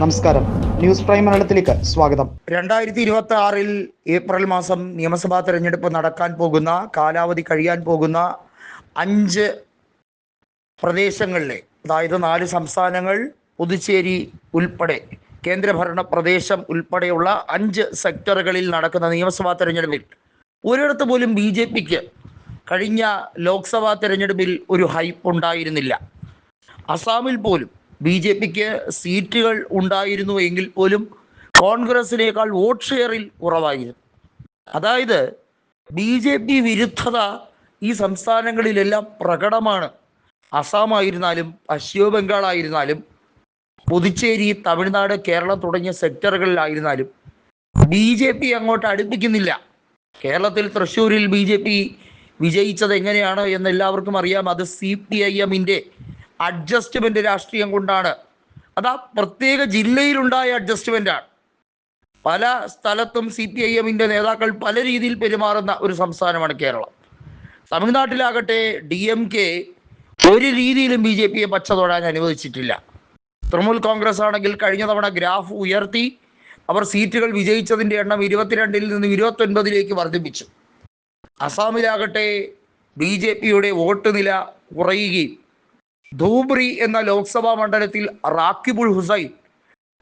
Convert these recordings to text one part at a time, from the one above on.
നമസ്കാരം. News prime മലയാളത്തിലേക്ക് സ്വാഗതം. രണ്ടായിരത്തി ഇരുപത്തി ആറിൽ ഏപ്രിൽ മാസം നിയമസഭാ തെരഞ്ഞെടുപ്പ് നടക്കാൻ പോകുന്ന കാലാവധി കഴിയാൻ പോകുന്ന അഞ്ച് പ്രദേശങ്ങളിലെ അതായത് നാല് സംസ്ഥാനങ്ങൾ പുതുച്ചേരി ഉൾപ്പെടെ കേന്ദ്രഭരണ പ്രദേശം ഉൾപ്പെടെയുള്ള അഞ്ച് സെക്ടറുകളിൽ നടക്കുന്ന നിയമസഭാ തെരഞ്ഞെടുപ്പിൽ ഒരിടത്ത് പോലും ബി ജെ പിക്ക് കഴിഞ്ഞ ലോക്സഭാ തെരഞ്ഞെടുപ്പിൽ ഒരു ഹൈപ്പ് ഉണ്ടായിരുന്നില്ല. അസാമിൽ പോലും ബി ജെ പിക്ക് സീറ്റുകൾ ഉണ്ടായിരുന്നു എങ്കിൽ പോലും കോൺഗ്രസിനേക്കാൾ വോട്ട് ഷെയറിൽ കുറവായിരുന്നു. അതായത് ബി ജെ പി വിരുദ്ധത ഈ സംസ്ഥാനങ്ങളിലെല്ലാം പ്രകടമാണ്. അസാം ആയിരുന്നാലും പശ്ചിമ ബംഗാൾ ആയിരുന്നാലും പുതുച്ചേരി തമിഴ്നാട് കേരളം തുടങ്ങിയ സെക്ടറുകളിലായിരുന്നാലും ബി ജെ പി അങ്ങോട്ട് അടുപ്പിക്കുന്നില്ല. കേരളത്തിൽ തൃശ്ശൂരിൽ ബി ജെ പി വിജയിച്ചത് എങ്ങനെയാണ് എന്ന് എല്ലാവർക്കും അറിയാം. അത് സി പി ഐ എമ്മിന്റെ അഡ്ജസ്റ്റ്മെന്റ് രാഷ്ട്രീയം കൊണ്ടാണ്. അത് ആ പ്രത്യേക ജില്ലയിലുണ്ടായ അഡ്ജസ്റ്റ്മെന്റാണ് പല സ്ഥലത്തും സി പി ഐ എമ്മിന്റെ നേതാക്കൾ പല രീതിയിൽ പെരുമാറുന്ന ഒരു സംസ്ഥാനമാണ് കേരളം. തമിഴ്നാട്ടിലാകട്ടെ ഡി എം കെ ഒരു രീതിയിലും ബി ജെ പിയെ പച്ച തൊടാൻ അനുവദിച്ചിട്ടില്ല. തൃണമൂൽ കോൺഗ്രസ് ആണെങ്കിൽ കഴിഞ്ഞ തവണ ഗ്രാഫ് ഉയർത്തി അവർ സീറ്റുകൾ വിജയിച്ചതിന്റെ എണ്ണം ഇരുപത്തിരണ്ടിൽ നിന്ന് ഇരുപത്തൊൻപതിലേക്ക് വർദ്ധിപ്പിച്ചു. അസാമിലാകട്ടെ ബി ജെ പിയുടെ വോട്ട് നില കുറയുകയും ധൂബ്രി എന്ന ലോക്സഭാ മണ്ഡലത്തിൽ റാക്കിബുൾ ഹുസൈൻ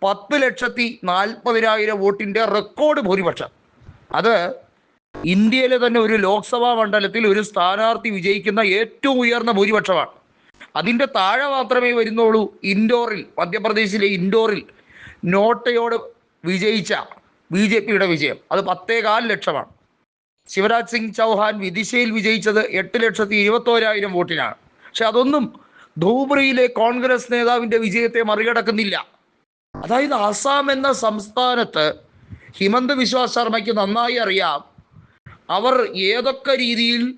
പത്ത് ലക്ഷത്തി നാൽപ്പതിനായിരം വോട്ടിന്റെ റെക്കോർഡ് ഭൂരിപക്ഷം. അത് ഇന്ത്യയിലെ തന്നെ ഒരു ലോക്സഭാ മണ്ഡലത്തിൽ ഒരു സ്ഥാനാർത്ഥി വിജയിക്കുന്ന ഏറ്റവും ഉയർന്ന ഭൂരിപക്ഷമാണ്. അതിന്റെ താഴെ മാത്രമേ വരുന്നുള്ളൂ ഇൻഡോറിൽ മധ്യപ്രദേശിലെ ഇൻഡോറിൽ നോട്ടയോട് വിജയിച്ച ബി ജെ പിയുടെ വിജയം. അത് പത്തേകാൽ ലക്ഷമാണ്. ശിവരാജ് സിംഗ് ചൗഹാൻ വിദിശയിൽ വിജയിച്ചത് എട്ട് ലക്ഷത്തി ഇരുപത്തോരായിരം വോട്ടിനാണ്. പക്ഷെ അതൊന്നും ധൂബ്രിയിലെ കോൺഗ്രസ് നേതാവിന്റെ വിജയത്തെ മറികടക്കുന്നില്ല. അതായത് ആസാം എന്ന സംസ്ഥാനത്ത് ഹിമന്ത് വിശ്വ ശർമ്മയ്ക്ക് നന്നായി അറിയാം. അവർ ഏതൊക്കെ രീതിയിൽ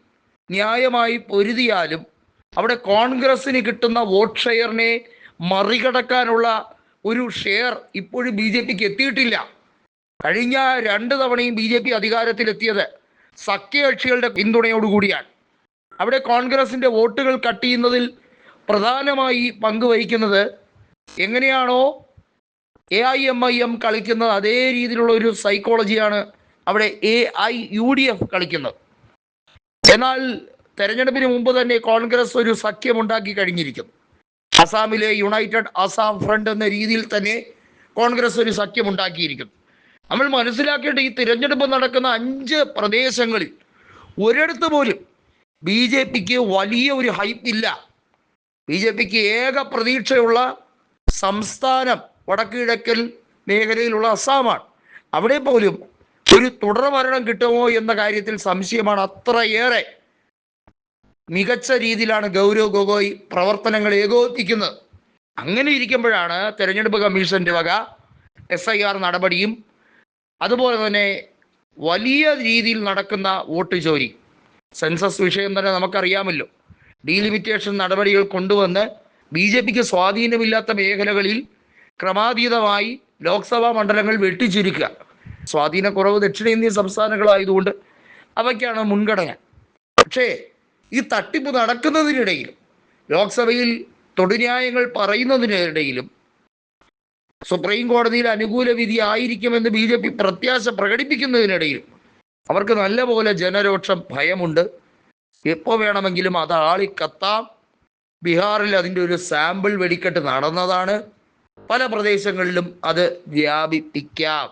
ന്യായമായി പൊരുതിയാലും അവിടെ കോൺഗ്രസ്സിന് കിട്ടുന്ന വോട്ട് ഷെയറിനെ മറികടക്കാനുള്ള ഒരു ഷെയർ ഇപ്പോഴും ബി ജെ പിക്ക് എത്തിയിട്ടില്ല. കഴിഞ്ഞ രണ്ട് തവണയും ബി ജെ പി അധികാരത്തിലെത്തിയത് സഖ്യകക്ഷികളുടെ പിന്തുണയോടുകൂടിയാണ്. അവിടെ കോൺഗ്രസിന്റെ വോട്ടുകൾ കട്ട് ചെയ്യുന്നതിൽ പ്രധാനമായി പങ്കുവഹിക്കുന്നത് എങ്ങനെയാണോ A I M I M കളിക്കുന്നത് അതേ രീതിയിലുള്ള ഒരു സൈക്കോളജിയാണ് അവിടെ A I U D F കളിക്കുന്നത്. എന്നാൽ തെരഞ്ഞെടുപ്പിന് മുമ്പ് തന്നെ കോൺഗ്രസ് ഒരു സഖ്യമുണ്ടാക്കി കഴിഞ്ഞിരിക്കുന്നു. അസാമിലെ യുണൈറ്റഡ് അസാം ഫ്രണ്ട് എന്ന രീതിയിൽ തന്നെ കോൺഗ്രസ് ഒരു സഖ്യമുണ്ടാക്കിയിരിക്കുന്നു. നമ്മൾ മനസ്സിലാക്കേണ്ട ഈ തിരഞ്ഞെടുപ്പ് നടക്കുന്ന അഞ്ച് പ്രദേശങ്ങളിൽ ഒരിടത്ത് പോലും ബി ജെ പിക്ക് വലിയ ഒരു ഹൈപ്പ് ഇല്ല. ബി ജെ പിക്ക് ഏക പ്രതീക്ഷയുള്ള സംസ്ഥാനം വടക്ക് കിഴക്കൻ മേഖലയിലുള്ള അസാമാണ് അവിടെ പോലും ഒരു തുടർഭരണം കിട്ടുമോ എന്ന കാര്യത്തിൽ സംശയമാണ് അത്രയേറെ. മികച്ച രീതിയിലാണ് ഗൗരവ് ഗൊഗോയ് പ്രവർത്തനങ്ങൾ ഏകോപിപ്പിക്കുന്നത്. അങ്ങനെ ഇരിക്കുമ്പോഴാണ് തെരഞ്ഞെടുപ്പ് കമ്മീഷന്റെ വക എസ് ഐ ആർ നടപടിയും അതുപോലെ തന്നെ വലിയ രീതിയിൽ നടക്കുന്ന വോട്ട് ചോരി. സെൻസസ് വിഷയം തന്നെ നമുക്കറിയാമല്ലോ. ഡീലിമിറ്റേഷൻ നടപടികൾ കൊണ്ടുവന്ന് ബി ജെ പിക്ക് സ്വാധീനമില്ലാത്ത മേഖലകളിൽ ക്രമാതീതമായി ലോക്സഭാ മണ്ഡലങ്ങൾ വെട്ടിച്ചുരുക്കുക. സ്വാധീനക്കുറവ് ദക്ഷിണേന്ത്യൻ സംസ്ഥാനങ്ങളായതുകൊണ്ട് അവയ്ക്കാണ് മുൻഗണന. പക്ഷേ ഈ തട്ടിപ്പ് നടക്കുന്നതിനിടയിലും ലോക്സഭയിൽ തൊടുന്യായങ്ങൾ പറയുന്നതിനിടയിലും സുപ്രീം കോടതിയിൽ അനുകൂല വിധി ആയിരിക്കുമെന്ന് ബി ജെ പി പ്രത്യാശ പ്രകടിപ്പിക്കുന്നതിനിടയിലും അവർക്ക് നല്ലപോലെ ജനരോക്ഷം ഭയമുണ്ട്. എപ്പോൾ വേണമെങ്കിലും അത് ആളിക്കത്താം. ബീഹാറിൽ അതിന്റെ ഒരു സാമ്പിൾ വെടിക്കെട്ട് നടന്നതാണ്. പല പ്രദേശങ്ങളിലും അത് വ്യാപിപ്പിക്കാം.